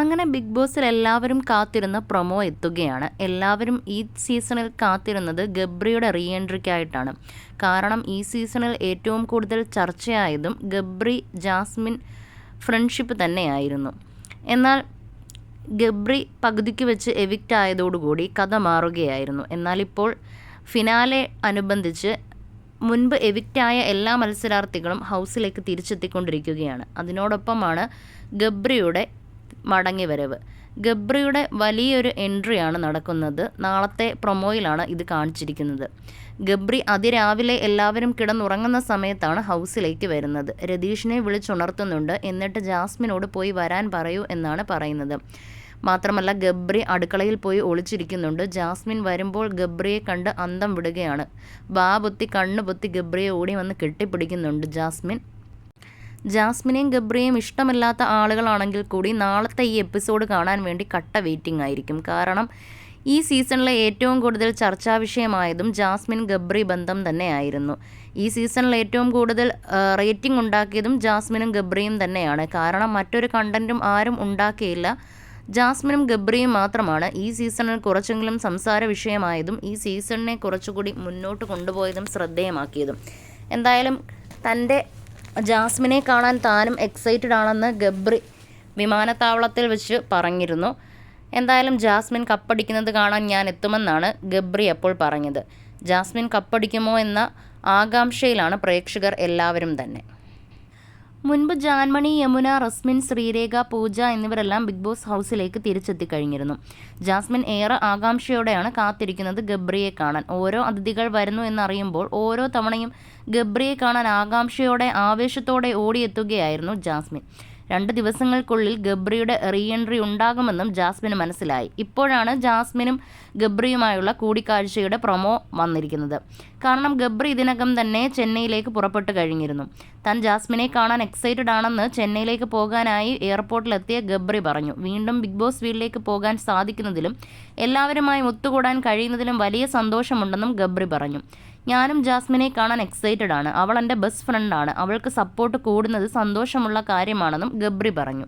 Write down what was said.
അങ്ങനെ ബിഗ് ബോസിൽ എല്ലാവരും കാത്തിരുന്ന പ്രൊമോ എത്തുകയാണ്. എല്ലാവരും ഈ സീസണിൽ കാത്തിരുന്നത് ഗബ്രിയുടെ റീ എൻട്രിക്കായിട്ടാണ് കാരണം ഈ സീസണിൽ ഏറ്റവും കൂടുതൽ ചർച്ചയായതും ഗബ്രി ജാസ്മിൻ ഫ്രണ്ട്ഷിപ്പ് തന്നെയായിരുന്നു. എന്നാൽ ഗബ്രി പകുതിക്ക് വെച്ച് എവിക്റ്റ് ആയതോടുകൂടി കഥ മാറുകയായിരുന്നു. എന്നാൽ ഇപ്പോൾ ഫിനാലെ അനുബന്ധിച്ച് മുൻപ് എവിക്റ്റായ എല്ലാ മത്സരാർത്ഥികളും ഹൗസിലേക്ക് തിരിച്ചെത്തിക്കൊണ്ടിരിക്കുകയാണ്. അതിനോടൊപ്പമാണ് ഗബ്രിയുടെ മടങ്ങിവരവ്. ഗബ്രിയുടെ വലിയൊരു എൻട്രിയാണ് നടക്കുന്നത്. നാളത്തെ പ്രൊമോയിലാണ് ഇത് കാണിച്ചിരിക്കുന്നത്. ഗബ്രി അതിരാവിലെ എല്ലാവരും കിടന്നുറങ്ങുന്ന സമയത്താണ് ഹൗസിലേക്ക് വരുന്നത്. രതീഷിനെ വിളിച്ചുണർത്തുന്നുണ്ട്. എന്നിട്ട് ജാസ്മിനോട് പോയി വരാൻ പറയൂ എന്നാണ് പറയുന്നത്. മാത്രമല്ല ഗബ്രി അടുക്കളയിൽ പോയി ഒളിച്ചിരിക്കുന്നുണ്ട്. ജാസ്മിൻ വരുമ്പോൾ ഗബ്രിയെ കണ്ട് അന്തം വിടുകയാണ്. ബാബുത്തി കണ്ണുപൊത്തി ഗബ്രിയെ ഓടി വന്ന് കെട്ടിപ്പിടിക്കുന്നുണ്ട് ജാസ്മിൻ. ജാസ്മിനെയും ഗബ്രിയെയും ഇഷ്ടമില്ലാത്ത ആളുകളാണെങ്കിൽ കൂടി നാളത്തെ ഈ എപ്പിസോഡ് കാണാൻ വേണ്ടി കട്ട വെയിറ്റിംഗ് ആയിരിക്കും. കാരണം ഈ സീസണിലെ ഏറ്റവും കൂടുതൽ ചർച്ചാ വിഷയമായതും ജാസ്മിൻ ഗബ്രി ബന്ധം തന്നെയായിരുന്നു. ഈ സീസണിൽ ഏറ്റവും കൂടുതൽ റേറ്റിംഗ് ഉണ്ടാക്കിയതും ജാസ്മിനും ഗബ്രിയും തന്നെയാണ്. കാരണം മറ്റൊരു കണ്ടന്റും ആരും ഉണ്ടാക്കിയില്ല. ജാസ്മിനും ഗബ്രിയും മാത്രമാണ് ഈ സീസണിൽ കുറച്ചെങ്കിലും സംസാര വിഷയമായതും ഈ സീസണിനെ കുറച്ചുകൂടി മുന്നോട്ട് കൊണ്ടുപോയതും ശ്രദ്ധേയമാക്കിയതും. എന്തായാലും തന്റെ ജാസ്മിനെ കാണാൻ താനും എക്സൈറ്റഡ് ആണെന്ന് ഗബ്രി വിമാനത്താവളത്തിൽ വെച്ച് പറഞ്ഞിരുന്നു. എന്തായാലും ജാസ്മിൻ കപ്പടിക്കുന്നത് കാണാൻ ഞാൻ എത്തുമെന്നാണ് ഗബ്രി അപ്പോൾ പറഞ്ഞത്. ജാസ്മിൻ കപ്പടിക്കുമോ എന്ന ആകാംക്ഷയിലാണ് പ്രേക്ഷകർ എല്ലാവരും തന്നെ. മുൻപ് ജാൻമണി യമുന റസ്മിൻ ശ്രീരേഖ പൂജ എന്നിവരെല്ലാം ബിഗ് ബോസ് ഹൗസിലേക്ക് തിരിച്ചെത്തി കഴിഞ്ഞിരുന്നു ജാസ്മിൻ ഏറെ ആകാംക്ഷയോടെയാണ് കാത്തിരിക്കുന്നത് ഗബ്രിയെ കാണാൻ. ഓരോ അതിഥികൾ വരുന്നു എന്നറിയുമ്പോൾ ഓരോ തവണയും ഗബ്രിയെ കാണാൻ ആകാംക്ഷയോടെ ആവേശത്തോടെ ഓടിയെത്തുകയായിരുന്നു ജാസ്മിൻ. രണ്ട് ദിവസങ്ങൾക്കുള്ളിൽ ഗബ്രിയുടെ റീഎൻട്രി ഉണ്ടാകുമെന്നും ജാസ്മിന് മനസ്സിലായി. ഇപ്പോഴാണ് ജാസ്മിനും ഗബ്രിയുമായുള്ള കൂടിക്കാഴ്ചയുടെ പ്രൊമോ വന്നിരിക്കുന്നത്. കാരണം ഗബ്രി ഇതിനകം തന്നെ ചെന്നൈയിലേക്ക് പുറപ്പെട്ടു കഴിഞ്ഞിരുന്നു. താൻ ജാസ്മിനെ കാണാൻ എക്സൈറ്റഡ് ആണെന്ന് ചെന്നൈയിലേക്ക് പോകാനായി എയർപോർട്ടിലെത്തിയ ഗബ്രി പറഞ്ഞു. വീണ്ടും ബിഗ് ബോസ് വീട്ടിലേക്ക് പോകാൻ സാധിക്കുന്നതിലും എല്ലാവരുമായും ഒത്തുകൂടാൻ കഴിയുന്നതിലും വലിയ സന്തോഷമുണ്ടെന്നും ഗബ്രി പറഞ്ഞു. ഞാനും ജാസ്മിനെ കാണാൻ എക്സൈറ്റഡ് ആണ്. അവൾ എന്റെ ബെസ്റ്റ് ഫ്രണ്ടാണ് അവൾക്ക് സപ്പോർട്ട് കൂടുന്നത് സന്തോഷമുള്ള കാര്യമാണെന്നും ഗബ്രി പറഞ്ഞു.